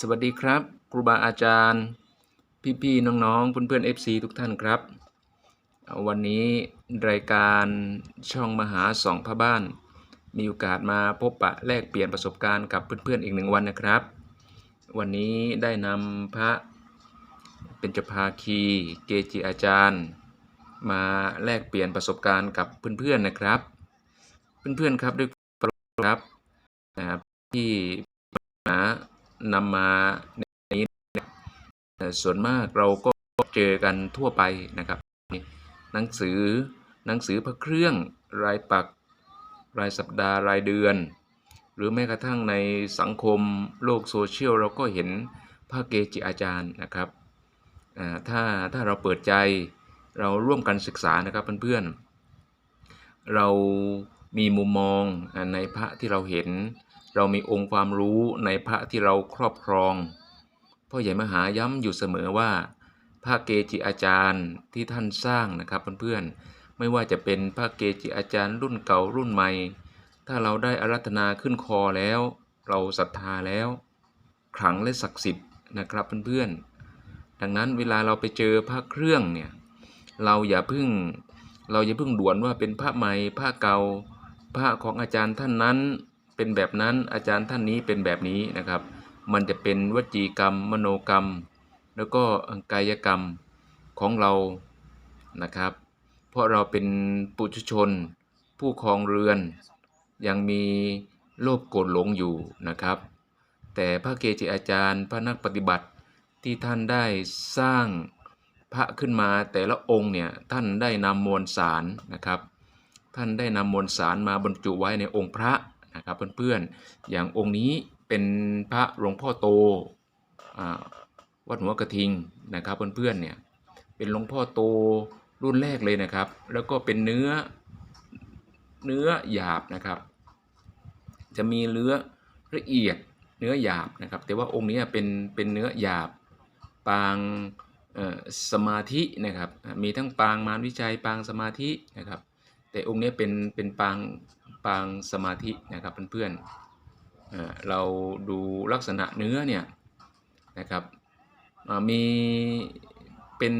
สวัสดีครับ ครูบาอาจารย์ พี่ๆน้องๆเพื่อนๆ FC ทุกท่านครับ วันนี้รายการช่องมหาสองพระบ้าน มีโอกาสมาพบปะแลกเปลี่ยนประสบการณ์กับเพื่อนๆอีกหนึ่งวันนะครับ วันนี้ได้นำพระเป็นจภาคีเกจิอาจารย์ มาแลกเปลี่ยนประสบการณ์กับเพื่อนๆนะครับ เพื่อนๆครับด้วยครับนะครับที่หา นำมาในนี้นส่วนมากเราก็เจอกันทั่วไปนะครับ หนังสือหนังสือพระเครื่องรายปัก รายสัปดาห์รายเดือน หรือแม้กระทั่งในสังคมโลกโซเชียลเราก็เห็นพระเกจิอาจารย์นะครับถ้าถ้าเราเปิดใจเราร่วมกันศึกษานะครับเพื่อนๆ เรามีมุมมองในพระที่เราเห็น เรามีองค์ความรู้ในพระที่เราครอบครอง พ่อใหญ่มหาย้ำอยู่เสมอว่า พระเกจิอาจารย์ที่ท่านสร้างนะครับเพื่อนๆ ไม่ว่าจะเป็นพระเกจิอาจารย์รุ่นเก่ารุ่นใหม่ ถ้าเราได้อารัธนาขึ้นคอแล้ว เราศรัทธาแล้ว ขลังและศักดิ์สิทธิ์นะครับเพื่อนๆ ดังนั้นเวลาเราไปเจอพระเครื่องเนี่ย เราอย่าเพึ่ง เราอย่าเพึ่งด่วนว่าเป็นพระใหม่พระเก่าพระของอาจารย์ท่านนั้น เป็นแบบนั้นอาจารย์ท่านนี้เป็นแบบนี้นะครับ มันจะเป็นวจีกรรม มโนกรรม แล้วก็กายกรรมของเรานะครับ เพราะเราเป็นปุถุชน ผู้ครองเรือน ยังมีโลภโกรธหลงอยู่นะครับ แต่พระเกจิอาจารย์พระนักปฏิบัติที่ท่านได้สร้างพระขึ้นมาแต่ละองค์เนี่ยท่านได้นำมวลสารนะครับ ท่านได้นำมวลสารมาบรรจุไว้ในองค์พระ นะครับเพื่อนๆ อย่างองค์นี้เป็นพระหลวงพ่อโตวัดหัวกระทิงนะครับเพื่อนๆเนี่ยเป็นหลวงพ่อโตรุ่นแรกเลยนะครับ แล้วก็เป็นเนื้อเนื้อหยาบนะครับ จะมีเนื้อละเอียดเนื้อหยาบนะครับ แต่ว่าองค์นี้เป็นเป็นเนื้อหยาบปางสมาธินะครับ มีทั้งปางมารวิจัยปางสมาธินะครับ แต่องค์นี้เป็นเป็นปางปางสมาธินะครับเพื่อนๆเอ่อเราดูลักษณะเนื้อเนี่ยนะครับอ่ามีเป็น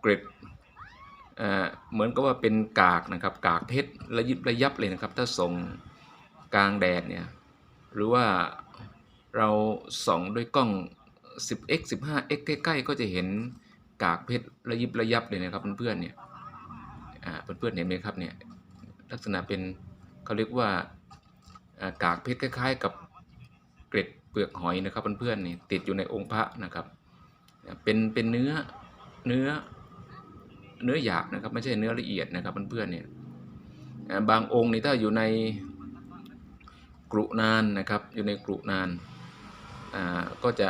เกร็ดเอ่อเหมือนกับว่าเป็นกากนะครับกากเพชรระยิบระยับเลยนะครับถ้าส่งกลางแดดเนี่ยหรือว่าเราส่องด้วยกล้อง 10x 15x ใกล้ๆก็จะเห็นกากเพชรระยิบระยับเลยนะครับเพื่อนๆเนี่ยอ่าเพื่อนๆเห็นไหมครับเนี่ย ลักษณะเป็นเขาเรียกว่ากากเพชรคล้ายๆ กับเกล็ดเปลือกหอยนะครับเพื่อนๆนี่ติดอยู่ในองค์พระนะครับ เป็นเป็นเนื้อเนื้อเนื้อหยาบนะครับไม่ใช่เนื้อละเอียดนะครับเพื่อนๆเนี่ยบางองค์นี่ถ้าอยู่ในกรุนานนะครับอยู่ในกรุนานอ่าก็จะ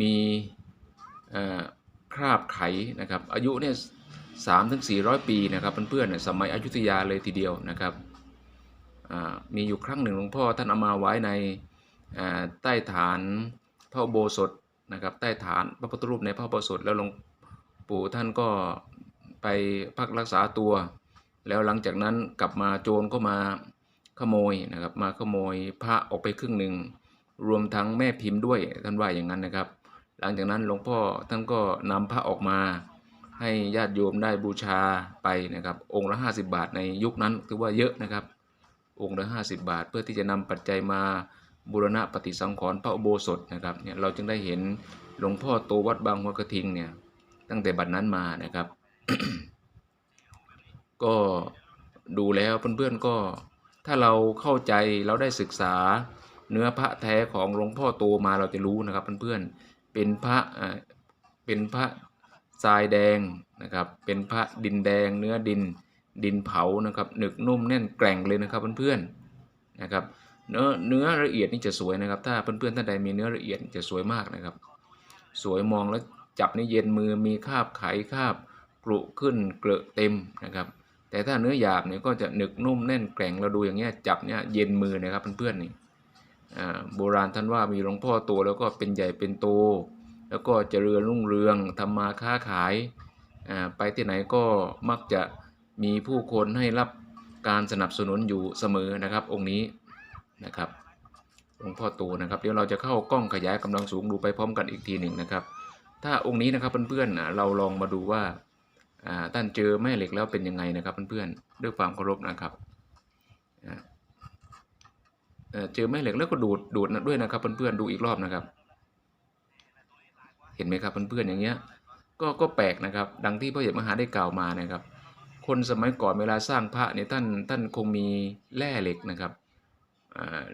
มีคราบไขนะครับอายุเนี่ย สามถึงสี่ร้อยปีนะครับเพื่อนๆสมัยอยุธยาเลยทีเดียวนะครับมีอยู่ครั้งหนึ่งหลวงพ่อท่านเอามาไว้ในใต้ฐานพระอุโบสถนะครับใต้ฐานพระพุทธรูปในพระอุโบสถแล้วหลวงปู่ท่านก็ไปพักรักษาตัว แล้วหลังจากนั้นกลับมาโจรก็มาขโมยนะครับมาขโมยพระออกไปครึ่งหนึ่งรวมทั้งแม่พิมพ์ด้วยท่านว่าอย่างนั้นนะครับ หลังจากนั้นหลวงพ่อท่านก็นำพระออกมา ให้ญาติโยมได้บูชาไปนะครับ องค์ละ 50 บาทในยุคนั้นถือว่าเยอะนะครับ องค์ละ 50 บาท เพื่อที่จะนำปัจจัยมาบูรณะปฏิสังขรณ์พระอุโบสถนะครับเนี่ยเราจึงได้เห็นหลวงพ่อโตวัดบางหัวกระทิงเนี่ยตั้งแต่บัดนั้นมานะครับ ก็ดูแล้วเพื่อนๆก็ถ้าเราเข้าใจเราได้ศึกษาเนื้อพระแท้ของหลวงพ่อโตมาเราจะรู้นะครับเพื่อนๆเป็นพระอ่าเป็นพระ ทรายแดงนะครับ เป็นพระดินแดงเนื้อดินดินเผานะครับหนึกนุ่มแน่นแกร่งเลยนะครับเพื่อนๆนะครับเนื้อเนื้อละเอียดนี่จะสวยนะครับ ถ้าเพื่อนๆท่านใดมีเนื้อละเอียดจะสวยมากนะครับ สวยมองแล้วจับนี่เย็นมือมีคาบไขคาบกรุขึ้นเกลอะเต็มนะครับ แต่ถ้าเนื้อหยาบเนี่ยก็จะหนึกนุ่มแน่นแกร่งเราดูอย่างเงี้ยจับเนี่ยเย็นมือนะครับเพื่อนๆนี่อ่โบราณท่านว่ามีหลวงพ่อโตแล้วก็เป็นใหญ่เป็นโต แล้วก็เจริญรุ่งเรืองทำมาค้าขายไปที่ไหนก็มักจะมีผู้คนให้รับการสนับสนุนอยู่เสมอนะครับองค์นี้นะครับหลวงพ่อโตนะครับเดี๋ยวเราจะเข้ากล้องขยายกำลังสูงดูไปพร้อมกันอีกทีหนึ่งนะครับ ถ้าองค์นี้นะครับเพื่อนๆเราลองมาดูว่าท่านเจอแม่เหล็กแล้วเป็นยังไงนะครับเพื่อนๆด้วยความเคารพนะครับเจอแม่เหล็กแล้วก็ดูดดูดด้วยนะครับเพื่อนๆดูอีกรอบนะครับ เห็นไหมครับเพื่อนๆอย่างเงี้ยก็ก็แปลกนะครับ ดังที่พระเอกมหาได้กล่าวมานะครับ คนสมัยก่อนเวลาสร้างพระเนี่ยท่านท่านคงมีแร่เหล็กนะครับ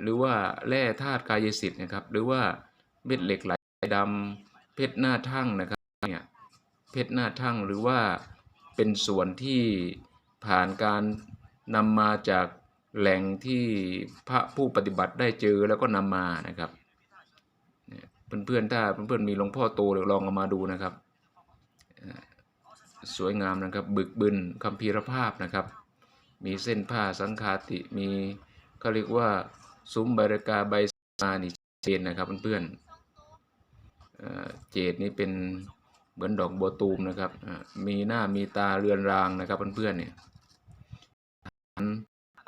หรือว่าแร่ธาตุกายสิทธิ์นะครับ หรือว่าเม็ดเหล็กไหลดำเพชรหน้าทั่งนะครับเนี่ยเพชรหน้าทั่งหรือว่าเป็นส่วนที่ผ่านการนำมาจากแหล่งที่พระผู้ปฏิบัติได้เจอแล้วก็นำมานะครับ เพื่อนๆถ้าเพื่อนๆมีหลวงพ่อโตลองเอามาดูนะครับ สวยงามนะครับ บึกบึนคัมภีรภาพนะครับ มีเส้นผ้าสังคาติมีเขาเรียกว่าซุ้มใบรากาใบมานี่เจนนะครับเพื่อนๆเจดนี่เป็นเหมือนดอกบัวตูมนะครับ มีหน้ามีตาเรือนรางนะครับเพื่อนๆเนี่ย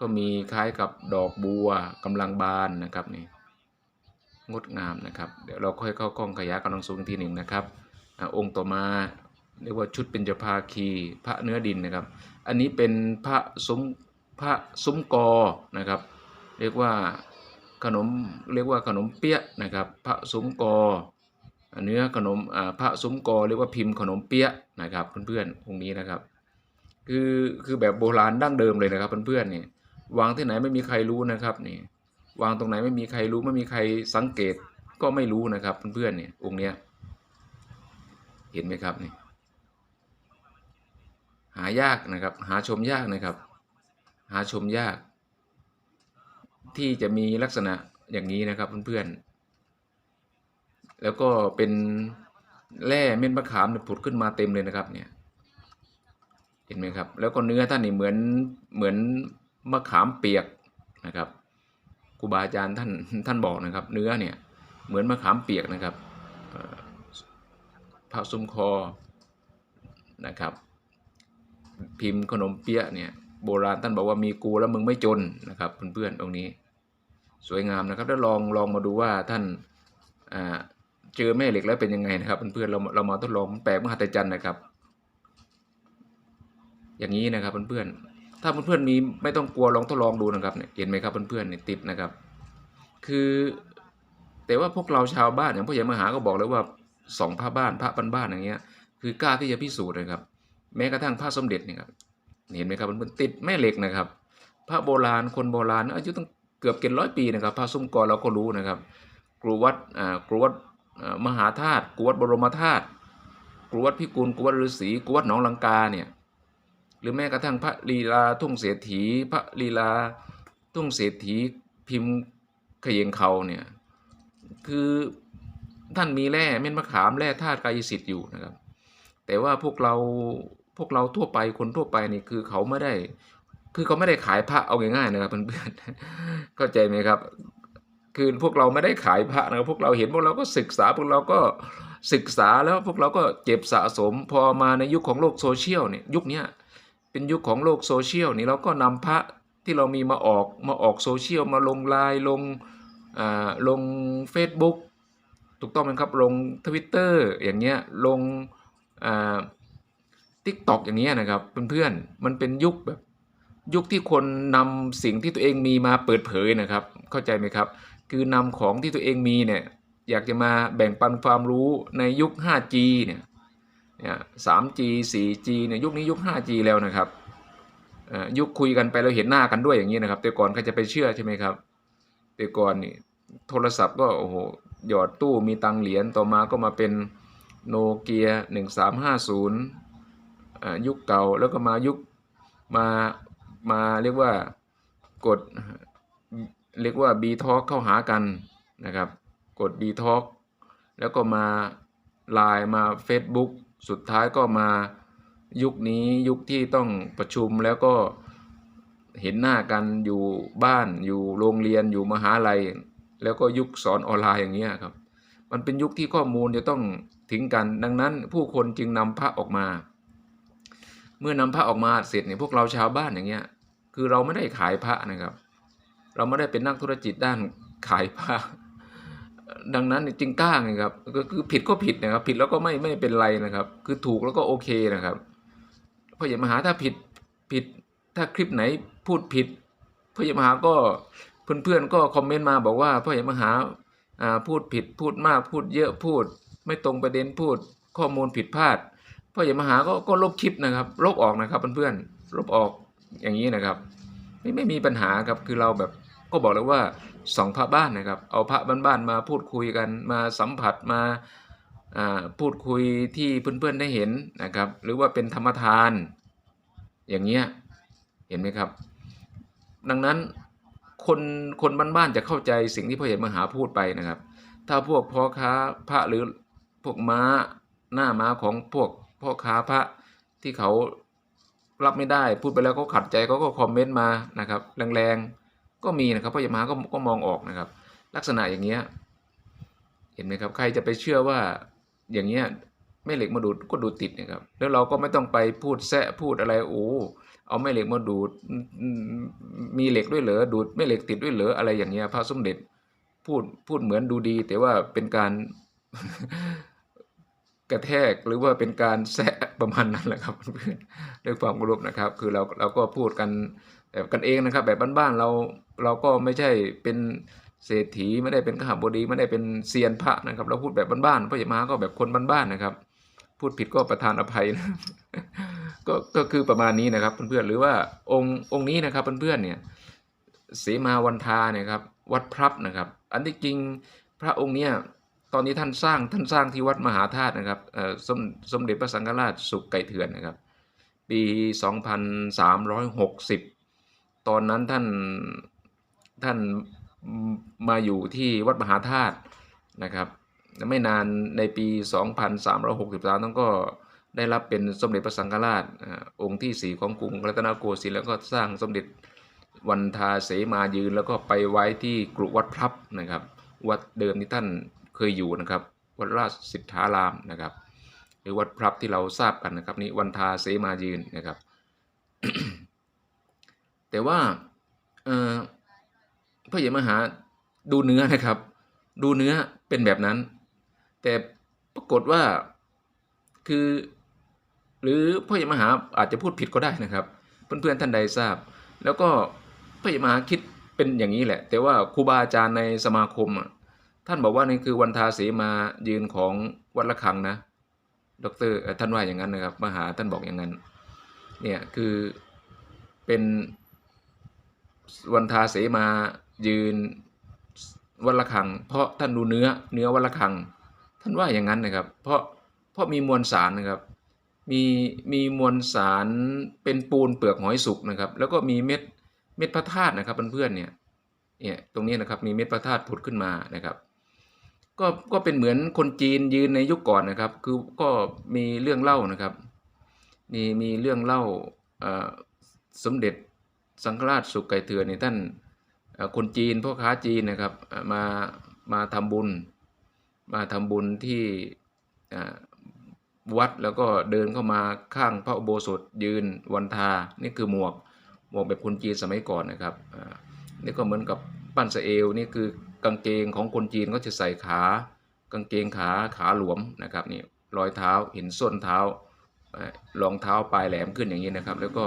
ก็มีคล้ายกับดอกบัวกำลังบานนะครับนี่ งดงามนะครับ เดี๋ยวเราค่อยเข้ากล้องขยายกำลังสูงทีหนึ่งนะครับอองค์ต่อมาเรียกว่าชุดเป็นจภาคีพระเนื้อดินนะครับ อันนี้เป็นพระซุ้มพระซุ้มกอนะครับ เรียกว่าขนมเรียกว่าขนมเปี๊ยะนะครับ พระซุ้มกอเนื้อขนมอ่าพระซุ้มกอเรียกว่าพิมพ์ขนมเปี๊ยะนะครับเพื่อนๆองค์นี้นะครับคือคือแบบโบราณดั้งเดิมเลยนะครับเพื่อนๆเนี่ยวางที่ไหนไม่มีใครรู้นะครับนี่ วางตรงไหนไม่มีใครรู้ไม่มีใครสังเกตก็ไม่รู้นะครับเพื่อนๆเนี่ยองค์เนี้ยเห็นไหมครับนี่หายากนะครับ หาชมยากนะครับ หาชมยาก ที่จะมีลักษณะอย่างนี้นะครับเพื่อนๆแล้วก็เป็นแร่เม็ดมะขามผุดขึ้นมาเต็มเลยนะครับเนี่ยเห็นไหมครับ แล้วก็เนื้อท่านนี่เหมือนเหมือนมะขามเปียกนะครับ ครูบาอาจารย์ท่านท่านบอกนะครับ เนื้อเนี่ยเหมือนมะขามเปียกนะครับเอ่อพซุ้มคอนะครับ พิมพ์ขนมเปี๊ยะเนี่ยโบราณท่านบอกว่ามีกูแล้วมึงไม่จนนะครับเพื่อนๆตรงนี้ สวยงามนะครับแล้วลองลองมาดูว่าท่านเจอแม่เหล็กแล้วเป็นยังไงนะครับเพื่อนๆเราเรามาทดลองแปลกมหัศจรรย์นะครับ อย่างนี้นะครับเพื่อนๆ ถ้าเพื่อนๆมีไม่ต้องกลัวลองทดลองดูนะครับเนี่ยเห็นไหมครับเพื่อนๆเนี่ยติดนะครับ คือ แต่ว่าพวกเราชาวบ้านอย่างพ่อใหญ่มหาก็บอกเลยว่าสองพระบ้านพระบ้านๆอย่างเงี้ย คือกล้าที่จะพิสูจน์นะครับ แม้กระทั่งพระสมเด็จเนี่ยครับเห็นไหมครับมันๆติดแม่เหล็กนะครับ พระโบราณคนโบราณอายุตั้งเกือบเกินร้อยปีนะครับ พระซุ้มกอเราก็รู้นะครับกรุวัดอ่ากรุวัดมหาธาตุกรุวัดบรมธาตุกรุวัดพิกุลกรุวัดฤาษีกรุวัดหนองลังกาเนี่ย หรือแม้กระทั่งพระลีลาทุ่งเศรษฐี พระลีลาทุ่งเศรษฐีพิมพ์เขยงเขาเนี่ยคือท่านมีแร่เม็ดมะขามแร่ธาตุกายสิทธิ์อยู่นะครับ แต่ว่าพวกเราพวกเราทั่วไปคนทั่วไปนี่คือเขาไม่ได้ คือเขาไม่ได้ขายพระเอาง่ายๆนะครับเพื่อนๆเข้าใจไหมครับ คือพวกเราไม่ได้ขายพระนะครับพวกเราเห็นพวกเราก็ศึกษาพวกเราก็ศึกษาแล้วพวกเราก็เก็บสะสมพอมาในยุคของโลกโซเชียลเนี่ยยุคนี้ เป็นยุคของโลกโซเชียลนี่เราก็นำพระที่เรามีมาออกมาออกโซเชียลมาลงไลน์ลงอ่าลง Facebook ถูกต้องไหมครับลงทวิตเตอร์อย่างเงี้ยลงอ่าทิกตอกอย่างเงี้ยนะครับเพื่อนๆมันเป็นยุคแบบยุคที่คนนำสิ่งที่ตัวเองมีมาเปิดเผยนะครับ เข้าใจไหมครับ คือนำของที่ตัวเองมีเนี่ยอยากจะมาแบ่งปันความรู้ในยุค 5G เนี่ย เนี่ย 3G 4G เนี่ยยุคนี้ยุค 5G แล้วนะครับยุคคุยกันไปเราเห็นหน้ากันด้วยอย่างนี้นะครับ แต่ก่อนใครจะไปเชื่อใช่ไหมครับ แต่ก่อนนี่โทรศัพท์ก็โอ้โหหยอดตู้มีตังเหรียญต่อมาก็มาเป็นโนเกีย1350อ่ายุคเก่าแล้วก็มายุคมามาเรียกว่ากดเรียกว่า B Talk เข้าหากันนะครับ กด B Talk แล้วก็มาไลน์มา Facebook สุดท้ายก็มายุคนี้ยุคที่ต้องประชุมแล้วก็เห็นหน้ากันอยู่บ้านอยู่โรงเรียนอยู่มหาลัย แล้วก็ยุคสอนออนไลน์อย่างเงี้ยครับ มันเป็นยุคที่ข้อมูลจะต้องถึงกัน ดังนั้นผู้คนจึงนำพระออกมา เมื่อนำพระออกมาเสร็จเนี่ยพวกเราชาวบ้านอย่างเงี้ย คือเราไม่ได้ขายพระนะครับ เราไม่ได้เป็นนักธุรกิจด้านขายผ้า ดังนั้นจึงกล้าไงครับก็คือผิดก็ผิดนะครับ ผิดแล้วก็ไม่ไม่เป็นไรนะครับ คือถูกแล้วก็โอเคนะครับพ่อใหญ่มหาถ้าผิดผิดถ้าคลิปไหนพูดผิดพ่อใหญ่มหาก็เพื่อนๆก็คอมเมนต์มาบอกว่าพ่อใหญ่มหาอ่าพูดผิดพูดมากพูดเยอะพูด ไม่ตรงประเด็นพูดข้อมูลผิดพลาดพ่อใหญ่มหาก็ก็ลบคลิปนะครับ ลบออกนะครับเพื่อนๆลบออกอย่างนี้นะครับ ไม่ไม่มีปัญหาครับคือเราแบบ ก็บอกแล้วว่าสองพระบ้านนะครับ เอาพระบ้านๆมาพูดคุยกันมาสัมผัสมาพูดคุยที่เพื่อนๆได้เห็นนะครับ หรือว่าเป็นธรรมทาน อย่างเงี้ยเห็นไหมครับ ดังนั้นคนคนบ้านๆจะเข้าใจสิ่งที่พ่อใหญ่มหาพูดไปนะครับ ถ้าพวกพ่อค้าพระหรือพวกม้าหน้าม้าของพวกพ่อค้าพระที่เขารับไม่ได้ พูดไปแล้วเขาขัดใจเขาก็คอมเมนต์มานะครับ แรงๆ ก็มีนะครับพ่อใหญ่มหาก็ก็มองออกนะครับ ลักษณะอย่างเงี้ยเห็นไหมครับ ใครจะไปเชื่อว่าอย่างเงี้ยแม่เหล็กมาดูดก็ดูดติดนะครับ แล้วเราก็ไม่ต้องไปพูดแซะพูดอะไรโอ้เอาแม่เหล็กมาดูดมีเหล็กด้วยเหรอดูดแม่เหล็กติดด้วยเหรออะไรอย่างเงี้ยพระสมเด็จพูดพูดเหมือนดูดี แต่ว่าเป็นการกระแทกหรือว่าเป็นการแซะประมาณนั้นแหละครับเพื่อนด้วยความเคารพนะครับ คือเราเราก็พูดกัน แบบกันเองนะครับ แบบบ้านๆเราเราก็ไม่ใช่เป็นเศรษฐีไม่ได้เป็นขหบดีไม่ได้เป็นเซียนพระนะครับ เราพูดแบบบ้านๆพ่อใหญ่มาก็แบบคนบ้านๆนะครับ พูดผิดก็ประทานอภัยนะก็ก็คือประมาณนี้นะครับเพื่อนๆหรือว่าองค์องค์นี้นะครับเพื่อนๆเนี่ยเสมาวันทาเนี่ยครับวัดพรับนะครับ อันที่จริงพระองค์เนี่ยตอนนี้ท่านสร้างท่านสร้างที่วัดมหาธาตุนะครับสมสมเด็จพระสังฆราชสุขไก่เถื่อนนะครับ ปี 2360 ตอนนั้นท่านท่านมาอยู่ที่วัดมหาธาตุนะครับ ไม่นานในปี 2363ท่านก็ได้รับเป็นสมเด็จพระสังฆราชอองค์ที่สี่ของกรุงรัตนโกสินทร์แล้วก็สร้างสมเด็จวันทาเสมายืนแล้วก็ไปไว้ที่กรุวัดพลับนะครับ วัดเดิมที่ท่านเคยอยู่นะครับ วัดราชสิทธารามนะครับ หรือวัดพลับที่เราทราบกันนะครับนี่วันทาเสมายืนนะครับ แต่ว่าพ่อพระเยมหาดูเนื้อนะครับ ดูเนื้อเป็นแบบนั้น แต่ปรากฏว่าคือ หรือพ่อใหญ่มหาอาจจะพูดผิดก็ได้นะครับ เพื่อนๆท่านใดทราบ แล้วก็พ่อใหญ่มหาคิดเป็นอย่างนี้แหละ แต่ว่าครูบาอาจารย์ในสมาคมท่านบอกว่านี่คือวันทาเสมายืนของวัดละคังนะดอกเตอรท่านว่าอย่างนั้นนะครับ มหาท่านบอกอย่างนั้น เนี่ยคือเป็น วันทาเสมายืนวัดละคัง เพราะท่านดูเนื้อเนื้อวัดละคัง ท่านว่าอย่างนั้นนะครับ เพราะเพราะมีมวลสารนะครับมีมีมวลสารเป็นปูนเปลือกหอยสุกนะครับ แล้วก็มีเม็ดเม็ดพระธาตุนะครับเพื่อนๆเนี่ยเนี่ยตรงนี้นะครับมีเม็ดพระธาตุผุดขึ้นมานะครับ ก็ก็เป็นเหมือนคนจีนยืนในยุคก่อนนะครับ คือก็มีเรื่องเล่านะครับมีมีเรื่องเล่าสมเด็จ สังฆราชสุขไก่เถื่อนในท่านคนจีนพ่อค้าจีนนะครับมามาทำบุญ มาทำบุญที่วัดแล้วก็เดินเข้ามาข้างพระอุโบสถยืนวันทา นี่คือหมวกหมวกแบบคนจีนสมัยก่อนนะครับนี่ก็เหมือนกับปั้นสเอวนี่คือกางเกงของคนจีนก็จะใส่ขากางเกงขาขาหลวมนะครับนี่รอยเท้าเห็นส้นเท้ารองเท้าปลายแหลมขึ้นอย่างนี้นะครับ แล้วก็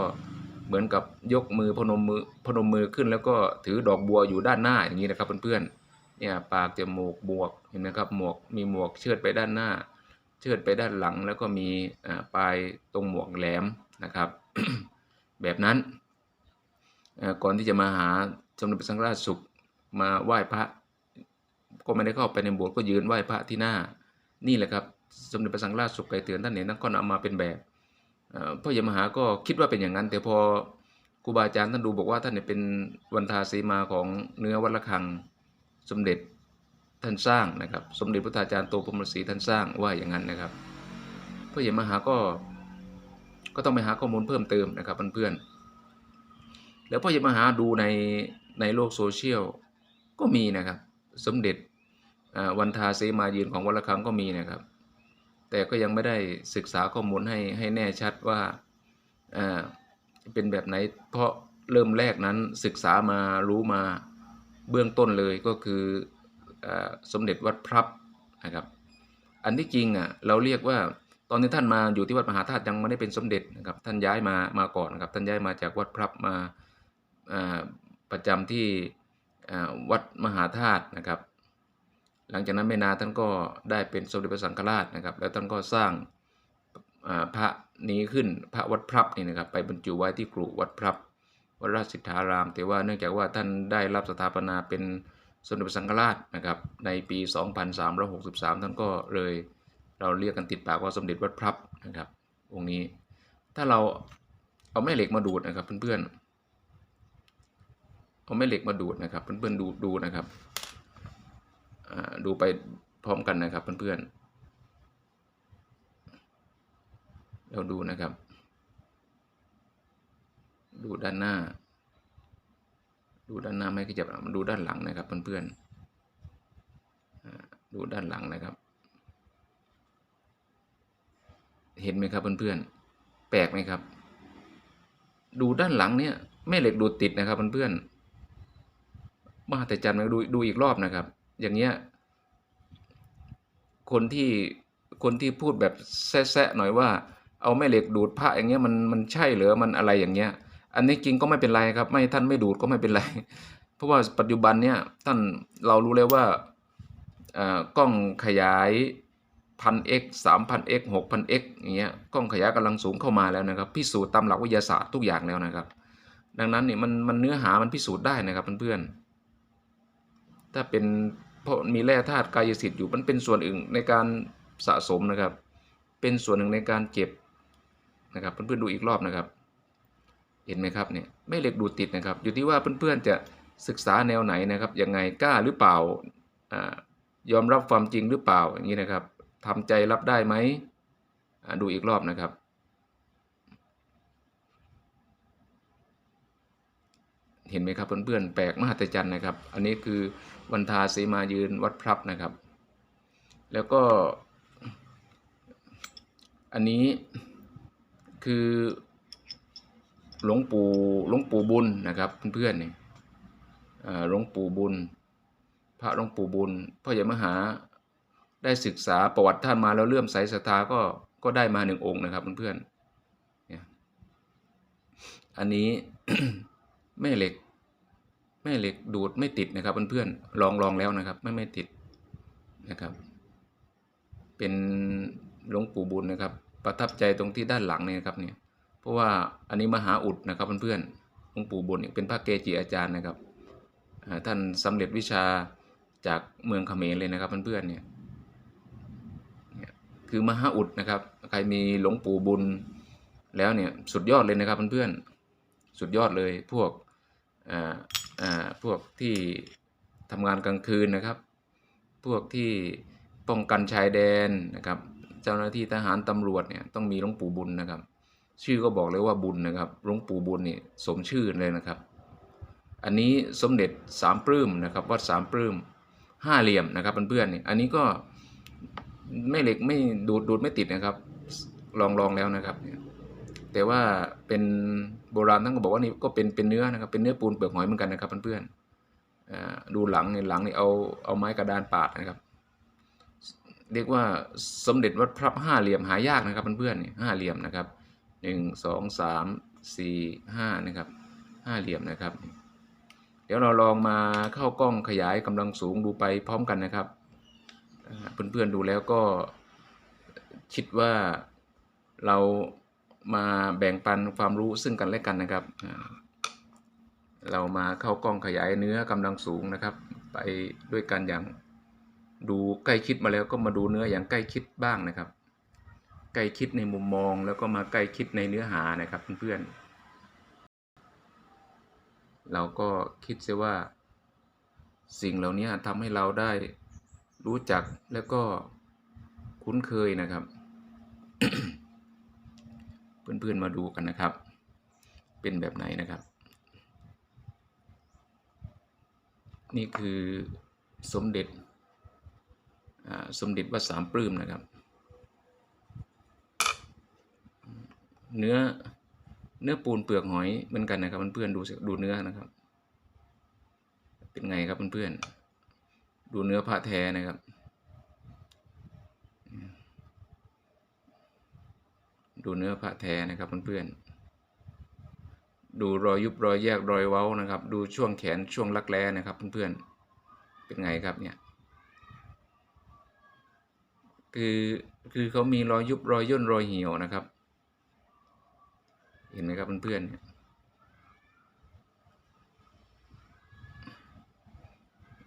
เหมือนกับยกมือพนมมือพนมมือขึ้น แล้วก็ถือดอกบัวอยู่ด้านหน้าอย่างนี้นะครับเพื่อนๆเนี่ยปากจมูกบวกเห็นไหมครับหมวกมีหมวกเชิดไปด้านหน้า เชิดไปด้านหลัง แล้วก็มีปลายตรงหมวกแหลมนะครับ แบบนั้นก่อนที่จะมาหาสมเด็จพระสังฆราชสุขมาไหว้พระ ก็ไม่ได้เข้าไปในโบสถ์ก็ยืนไหว้พระที่หน้า นี่แหละครับสมเด็จพระสังฆราชสุขไกเตือนท่านเห็นท่านก็นำมาเป็นแบบ พ่อใหญ่มหาก็คิดว่าเป็นอย่างนั้น แต่พอครูบาอาจารย์ท่านดูบอกว่าท่านเนี่ยเป็นวันทาสีมาของเนื้อวัดระฆังสมเด็จท่านสร้างนะครับ สมเด็จพระอาจารย์โตพรมศรีท่านสร้างว่าอย่างนั้นนะครับพ่อใหญ่มหาก็ก็ต้องไปหาข้อมูลเพิ่มเติมนะครับเพื่อนๆแล้วพ่อใหญ่มหาดูในในโลกโซเชียลก็มีนะครับ สมเด็จวันทาเสมายืนของวัดระฆังก็มีนะครับ แต่ก็ยังไม่ได้ศึกษาข้อมูลให้ให้แน่ชัดว่าเป็นแบบไหน เพราะเริ่มแรกนั้นศึกษามารู้มาเบื้องต้นเลยก็คืออสมเด็จวัดพรับนะครับ อันที่จริงอะเราเรียกว่าตอนที่ท่านมาอยู่ที่วัดมหาธาตุยังไม่ได้เป็นสมเด็จนะครับท่านย้ายมามาก่อนนะครับท่านย้ายมาจากวัดพรับมาอ่าประจำที่วัดมหาธาตุนะครับ หลังจากนั้นไม่นานท่านก็ได้เป็นสมเด็จพระสังฆราชนะครับ แล้วท่านก็สร้างพระนี้ขึ้นพระวัดพรับนี่นะครับ ไปบรรจุไว้ที่กรุวัดพรับวัดราชสิทธาราม แต่ว่าเนื่องจากว่าท่านได้รับสถาปนาเป็นสมเด็จพระสังฆราชนะครับ ในปี 2363 ท่านก็เลยเราเรียกกันติดปากว่าสมเด็จวัดพรับนะครับ องค์นี้ ถ้าเราเอาแม่เหล็กมาดูดนะครับเพื่อนๆเอาแม่เหล็กมาดูดนะครับเพื่อนๆดูดูนะครับ ดูไปพร้อมกันนะครับเพื่อนๆ เราดูนะครับ ดูด้านหน้า ดูด้านหน้าไม่ขยับมาดูด้านหลังนะครับเพื่อนๆ ดูด้านหลังนะครับ เห็นไหมครับเพื่อนๆ แปลกไหมครับ ดูด้านหลังเนี่ยแม่เหล็กดูดติดนะครับเพื่อนๆมาแต่จันทร์ดูดูอีกรอบนะครับ อย่างเงี้ยคนที่คนที่พูดแบบแซะๆหน่อยว่า เอาแม่เหล็กดูดพระอย่างเงี้ยมันมันใช่เหรือมันอะไรอย่างเงี้ย อันนี้จริงก็ไม่เป็นไรครับ ไม่ท่านไม่ดูดก็ไม่เป็นไร เพราะว่าปัจจุบันเนี่ยท่านเรารู้แล้วว่าเอ่อกล้องขยายพัน x สามพัน x หกพัน x อย่างเงี้ยกล้องขยายกำลังสูงเข้ามาแล้วนะครับ พิสูจน์ตามหลักวิทยาศาสตร์ทุกอย่างแล้วนะครับ ดังนั้นเนี่ยมันมันเนื้อหามันพิสูจน์ได้นะครับเพื่อนๆถ้าเป็น เพราะมีแร่ธาตุกายสิทธิ์อยู่มันเป็นส่วนหนึ่งในการสะสมนะครับ เป็นส่วนหนึ่งในการเก็บนะครับเพื่อนๆดูอีกรอบนะครับ เห็นไหมครับเนี่ยไม่เหล็กดูดติดนะครับ อยู่ที่ว่าเพื่อนๆจะศึกษาแนวไหนนะครับยังไงกล้าหรือเปล่าอยอมรับความจริงหรือเปล่าอย่างนี้นะครับทำใจรับได้ไหมดูอีกรอบนะครับเห็นไหมครับเพื่อนๆแปลกมหัศจรรย์นะครับ อันนี้คือ วันทาสีมายืนวัดพรับนะครับ แล้วก็ อันนี้คือหลวงปู่หลวงปู่บุญนะครับเพื่อนๆนี่อ่าหลวงปู่บุญ พระหลวงปู่บุญพ่อใหญ่มหาได้ศึกษาประวัติท่านมาแล้วเลื่อมใสศรัทธาก็ก็ได้มาหนึ่งองค์นะครับเพื่อนๆเนี่ยอันนี้แม่เหล็ก แม่เหล็กดูดไม่ติดนะครับเพื่อนๆลองลองแล้วนะครับ ไม่ไม่ติดนะครับ เป็นหลวงปู่บุญนะครับ ประทับใจตรงที่ด้านหลังเนี่ยนะครับเนี่ยเพราะว่าอันนี้มหาอุดนะครับเพื่อนๆหลวงปู่บุญเป็นพระเกจิอาจารย์นะครับท่านสำเร็จวิชาจากเมืองเขมรเลยนะครับเพื่อนๆเนี่ยเนี่ยคือมหาอุดนะครับ ใครมีหลวงปู่บุญแล้วเนี่ยสุดยอดเลยนะครับเพื่อนๆสุดยอดเลยพวกอ่า อ่าพวกที่ทำงานกลางคืนนะครับ พวกที่ป้องกันชายแดนนะครับ เจ้าหน้าที่ทหารตำรวจเนี่ยต้องมีหลวงปู่บุญนะครับ ชื่อก็บอกเลยว่าบุญนะครับหลวงปู่บุญนี่สมชื่อเลยนะครับ อันนี้สมเด็จสามปลื้มนะครับวัดสามปลื้มห้าเหลี่ยมนะครับเพื่อนๆนี่อันนี้ก็ไม่เหล็กไม่ดูดดูดไม่ติดนะครับ ลองลองแล้วนะครับเนี่ย แต่ว่าเป็นโบราณท่านก็บอกว่านี่ก็เป็นเป็นเนื้อนะครับเป็นเนื้อปูนเปลือกหอยเหมือนกันนะครับเพื่อนๆอ่าดูหลังเนี่ยหลังนี่เอาเอาไม้กระดานปาดนะครับ เรียกว่าสมเด็จวัดพระห้าเหลี่ยมหายากนะครับเพื่อนๆห้าเหลี่ยมนะครับหนึ่งสองสามสี่ห้านะครับห้าเหลี่ยมนะครับ เดี๋ยวเราลองมาเข้ากล้องขยายกำลังสูงดูไปพร้อมกันนะครับอ่าเพื่อนๆดูแล้วก็คิดว่าเรา มาแบ่งปันความรู้ซึ่งกันและกันนะครับ เรามาเข้ากล้องขยายเนื้อกำลังสูงนะครับ ไปด้วยกันอย่างดูใกล้ชิดมาแล้วก็มาดูเนื้ออย่างใกล้ชิดบ้างนะครับ ใกล้คิดในมุมมองแล้วก็มาใกล้คิดในเนื้อหานะครับเพื่อนๆ เราก็คิดเสียว่าสิ่งเหล่านี้ทำให้เราได้รู้จักแล้วก็คุ้นเคยนะครับ เพื่อนๆมาดูกันนะครับ เป็นแบบไหนนะครับ นี่คือสมเด็จสมเด็จวัดสามปลื้มนะครับ เนื้อเนื้อปูนเปลือกหอยเหมือนกันนะครับเพื่อนๆดูดูเนื้อนะครับ เป็นไงครับเพื่อนๆดูเนื้อพระแท้นะครับ ดูเนื้อพระแท้นะครับเพื่อนๆ ดูรอยยุบรอยแยกรอยเว้านะครับ ดูช่วงแขนช่วงรักแร้นะครับเพื่อนๆ เป็นไงครับเนี่ย คือคือเขามีรอยยุบรอยย่นรอยเหี่ยวนะครับ เห็นไหมครับเพื่อนๆเนี่ย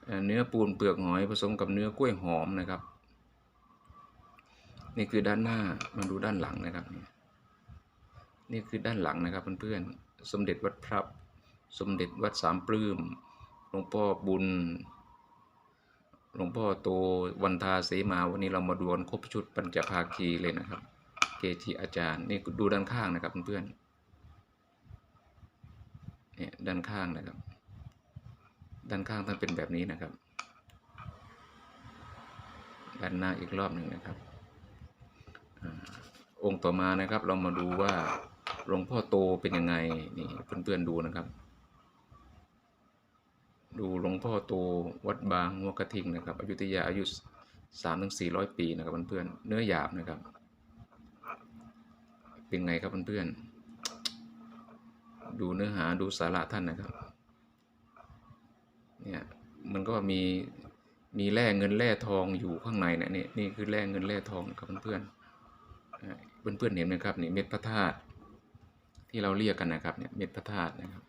เอ่อเนื้อปูนเปลือกหอยผสมกับเนื้อกล้วยหอมนะครับ นี่คือด้านหน้ามาดูด้านหลังนะครับนี่นี่คือด้านหลังนะครับเพื่อนๆ สมเด็จวัดพระสมเด็จวัดสามปลื้มหลวงพ่อบุญ หลวงพ่อโตวันทาเสมาวันนี้เรามาดูกันครบชุดปัญจภาคีเลยนะครับ เกจิอาจารย์นี่ดูด้านข้างนะครับเพื่อนๆเนี่ยด้านข้างนะครับ ด้านข้างท่านเป็นแบบนี้นะครับด้านหน้าอีกรอบหนึ่งนะครับ องค์ต่อมานะครับ เรามาดูว่าหลวงพ่อโตเป็นยังไงนี่เพื่อนๆดูนะครับ ดูหลวงพ่อโตวัดบางหัวกระทิงนะครับอยุธยาอายุสามถึงสี่ร้อยปีนะครับเพื่อนๆเนื้อหยาบนะครับ เป็นไงครับเพื่อนๆดูเนื้อหาดูสาระท่านนะครับเนี่ยมันก็มีมีแร่เงินแร่ทองอยู่ข้างในเนี่ยนี่นี่คือแร่เงินแร่ทองครับเพื่อนๆ เพื่อนๆเห็นไหมครับนี่เม็ดพระธาตุที่เราเรียกกันนะครับเนี่ยเม็ดพระธาตุนะครับ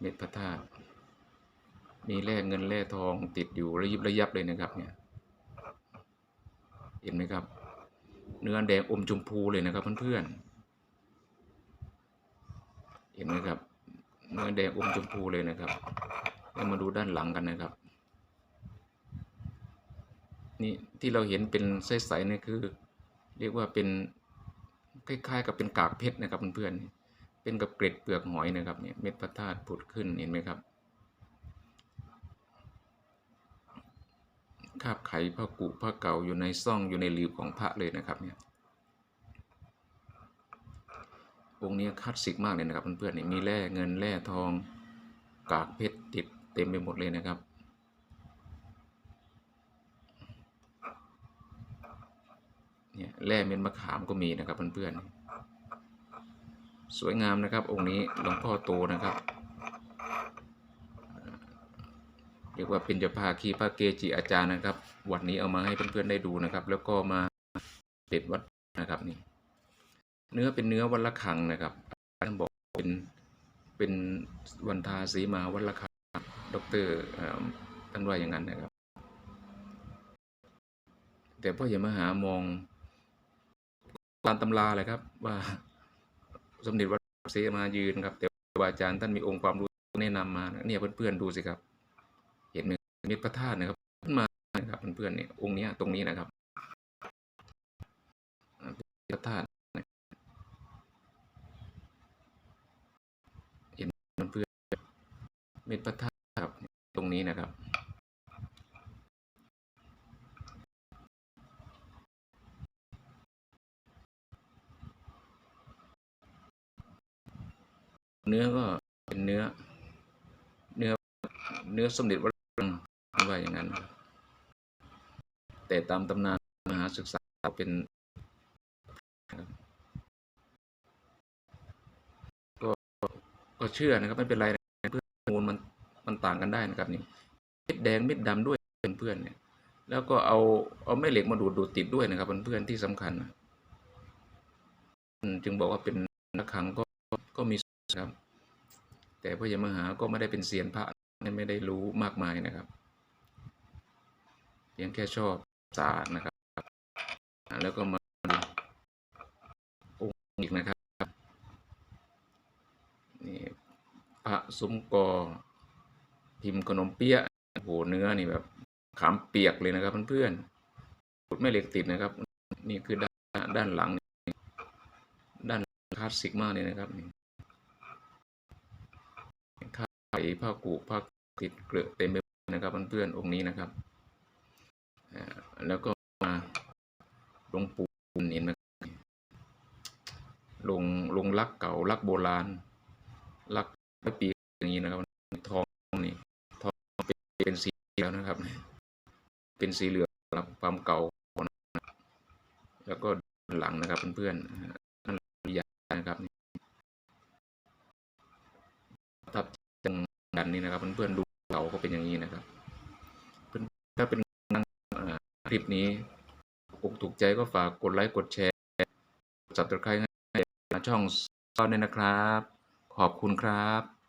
เม็ดพระธาตุมีแร่เงินแร่ทองติดอยู่ระยิบระยับเลยนะครับเนี่ยเห็นไหมครับ เนื้อแดงอมชมพูเลยนะครับเพื่อนๆเห็นไหมครับเนื้อแดงอมชมพูเลยนะครับมาดูด้านหลังกันนะครับนี่ที่เราเห็นเป็นใสๆนี่คือ เรียกว่าเป็นคล้ายๆ กับเป็นกากเพชรนะครับเพื่อนๆเป็นกับเกล็ดเปลือกหอยนะครับเนี่ยเม็ดพระธาตุผุดขึ้นเห็นไหมครับคาบไขพระกุพระเก่าอยู่ในซ่องอยู่ในหลืบของพระเลยนะครับเนี่ยองค์นี้คลาสสิกมากเลยนะครับเพื่อนๆนี่มีแร่เงินแร่ทองกากเพชรติดเต็มไปหมดเลยนะครับ เนี่ยแร่เม็ดมะขามก็มีนะครับเพื่อนๆสวยงามนะครับองค์นี้หลวงพ่อโตนะครับเรียกว่าเป็นเจ้าภาคีพระเกจิอาจารย์นะครับ วันนี้เอามาให้เพื่อนๆได้ดูนะครับ แล้วก็มาเด็ดวัดนะครับนี่เนื้อเป็นเนื้อวันละคังนะครับท่านบอกเป็นเป็นวันทาสีมาวันละคังด็อกเตอร์อ่อท่านว่าอย่างนั้นนะครับ แต่พ่ออย่มหามอง ตามตำราเลยครับ ว่าสมเด็จวัดเสมายืนครับ แต่ว่าอาจารย์ท่านมีองค์ความรู้แนะนำมาเนี่ยเพื่อนๆดูสิครับ เห็นไหมเม็ดพระธาตุนะครับขึ้นมานะครับเพื่อนๆเนี่ยองค์นี้ตรงนี้นะครับพระธาตุเห็นเพื่อนๆเม็ดพระธาตุครับตรงนี้นะครับ เนื้อก็เป็นเนื้อ เนื้อเนื้อสมเด็จวัดรังว่าอย่างนั้น แต่ตามตำนานมหาศึกษาเป็น ก็ก็เชื่อนะครับไม่เป็นไรนะเพื่อนมูลมันมันต่างกันได้นะครับนี่เม็ดแดงเม็ดดำด้วยเพื่อนๆเนี่ย แล้วก็เอาเอาแม่เหล็กมาดูดดูดติดด้วยนะครับเพื่อนๆที่สำคัญ จึงบอกว่าเป็นนักขังก็ ครับ แต่พระยมหาก็ไม่ได้เป็นเซียนพระไม่ได้รู้มากมายนะครับ เพียงแค่ชอบศาสตร์นะครับ แล้วก็มาองค์อีกนะครับนี่พระสมกอพิมพ์ขนมเปี๊ยะโหเนื้อนี่แบบขามเปียกเลยนะครับเพื่อนๆขุดแม่เหล็กติดนะครับ นี่คือด้านด้านหลัง ด้านคลาสสิกมากเลยนะครับนี่ ผ่ผ้ากูผ้าติดเกลือเต็มไปหมดนะครับเพื่อนๆองค์นี้นะครับแล้วก็มาลงปู่เห็นไหมลงลงลักเก่าลักโบราณลักร้อยปีอย่างนี้นะครับทองนี่เป็นสีแล้วนะครับ เป็นสีเหลืองครับความเก่าแล้วก็หลังนะครับเพื่อนๆด้านหลังยานะครับประทับ จังดันนี่นะครับเพื่อนๆดูเขาก็เป็นอย่างนี้นะครับเพื่อนถ้าเป็นอ่าคลิปนี้อกถูกใจก็ฝากกดไลค์กดแชร์สับตะไคร้ให้ช่องซ่อนด้วยนะครับ ขอบคุณครับ